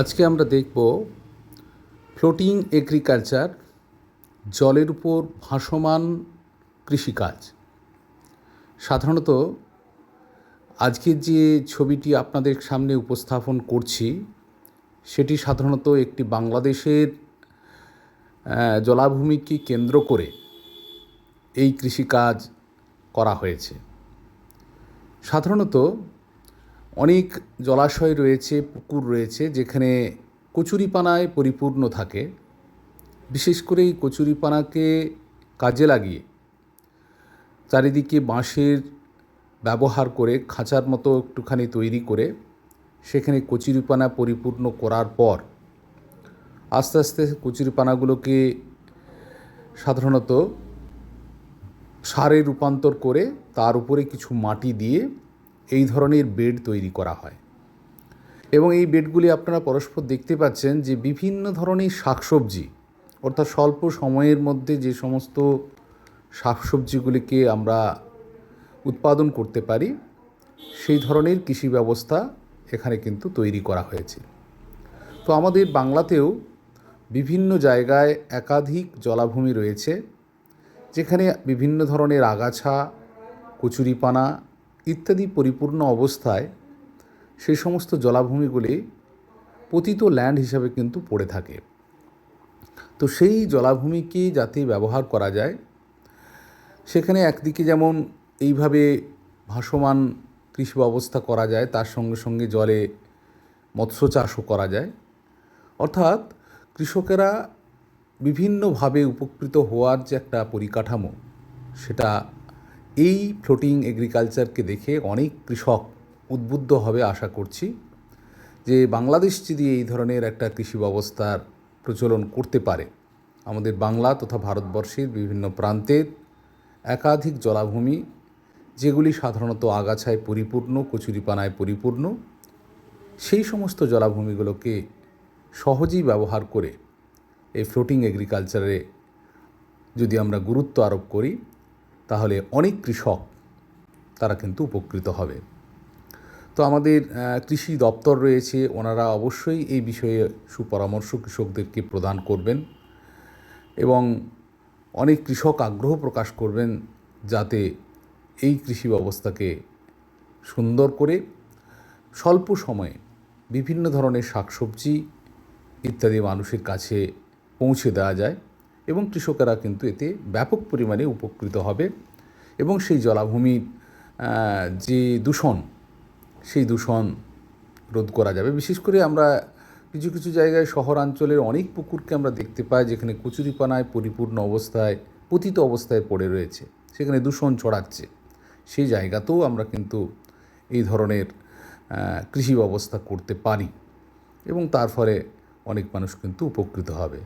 আজকে আমরা দেখব ফ্লোটিং এগ্রিকালচার, জলের উপর ভাসমান কৃষিকাজ। সাধারণত আজকের যে ছবিটি আপনাদের সামনে উপস্থাপন করছি, সেটি সাধারণত একটি বাংলাদেশের জলাভূমিকে কেন্দ্র করে এই কৃষিকাজ করা হয়েছে। সাধারণত অনেক জলাশয় রয়েছে, পুকুর রয়েছে, যেখানে কচুরিপানায় পরিপূর্ণ থাকে। বিশেষ করে এই কচুরিপানাকে কাজে লাগিয়ে চারিদিকে বাঁশের ব্যবহার করে, খাঁচার মতো একটুখানি তৈরি করে, সেখানে কচুরিপানা পরিপূর্ণ করার পর আস্তে আস্তে কচুরিপানাগুলোকে সাধারণত সারে রূপান্তর করে তার উপরে কিছু মাটি দিয়ে এই ধরনের বেড তৈরি করা হয়। এবং এই বেডগুলি আপনারা পরস্পর দেখতে পাচ্ছেন যে বিভিন্ন ধরনের শাকসবজি, অর্থাৎ স্বল্প সময়ের মধ্যে যে সমস্ত শাকসবজিগুলিকে আমরা উৎপাদন করতে পারি, সেই ধরনের কৃষি ব্যবস্থা এখানে কিন্তু তৈরি করা হয়েছে। তো আমাদের বাংলাতেও বিভিন্ন জায়গায় একাধিক জলাভূমি রয়েছে, যেখানে বিভিন্ন ধরনের আগাছা, কচুরিপানা ইত্যাদি পরিপূর্ণ অবস্থায় সেই সমস্ত জলাভূমিগুলি পতিত ল্যান্ড হিসাবে কিন্তু পড়ে থাকে। তো সেই জলাভূমিকে যাতে ব্যবহার করা যায়, সেখানে একদিকে যেমন এইভাবে ভাসমান কৃষি ব্যবস্থা করা যায়, তার সঙ্গে সঙ্গে জলে মৎস্য চাষও করা যায়। অর্থাৎ কৃষকেরা বিভিন্নভাবে উপকৃত হওয়ার যে একটা পরিকাঠামো, সেটা এই ফ্লোটিং এগ্রিকালচারকে দেখে অনেক কৃষক উদ্বুদ্ধ হবে আশা করছি যে বাংলাদেশ যদি এই ধরনের একটা কৃষি ব্যবস্থার প্রচলন করতে পারে, আমাদের বাংলা তথা ভারতবর্ষের বিভিন্ন প্রান্তের একাধিক জলাভূমি, যেগুলি সাধারণত আগাছায় পরিপূর্ণ, কচুরিপানায় পরিপূর্ণ, সেই সমস্ত জলাভূমিগুলোকে সহজেই ব্যবহার করে এই ফ্লোটিং এগ্রিকালচারে যদি আমরা গুরুত্ব আরোপ করি তাহলে অনেক কৃষক তারা কিন্তু উপকৃত হবে। তো আমাদের কৃষি দপ্তর রয়েছে, ওনারা অবশ্যই এই বিষয়ে সুপরামর্শ কৃষকদেরকে প্রদান করবেন এবং অনেক কৃষক আগ্রহ প্রকাশ করবেন যাতে এই কৃষি ব্যবস্থাকে সুন্দর করে স্বল্প সময়ে বিভিন্ন ধরনের শাকসবজি ইত্যাদি মানুষের কাছে পৌঁছে দেওয়া যায়। এবং কৃষকেরা কিন্তু এতে ব্যাপক পরিমাণে উপকৃত হবে এবং সেই জলাভূমির যে দূষণ, সেই দূষণ রোধ করা যাবে। বিশেষ করে আমরা কিছু কিছু জায়গায় শহরাঞ্চলের অনেক পুকুরকে আমরা দেখতে পাই যেখানে কচুরিপানায় পরিপূর্ণ অবস্থায়, পতিত অবস্থায় পড়ে রয়েছে, সেখানে দূষণ ছড়াচ্ছে। সেই জায়গাতেও আমরা কিন্তু এই ধরনের কৃষি ব্যবস্থা করতে পারি এবং তার ফলে অনেক মানুষ কিন্তু উপকৃত হবে।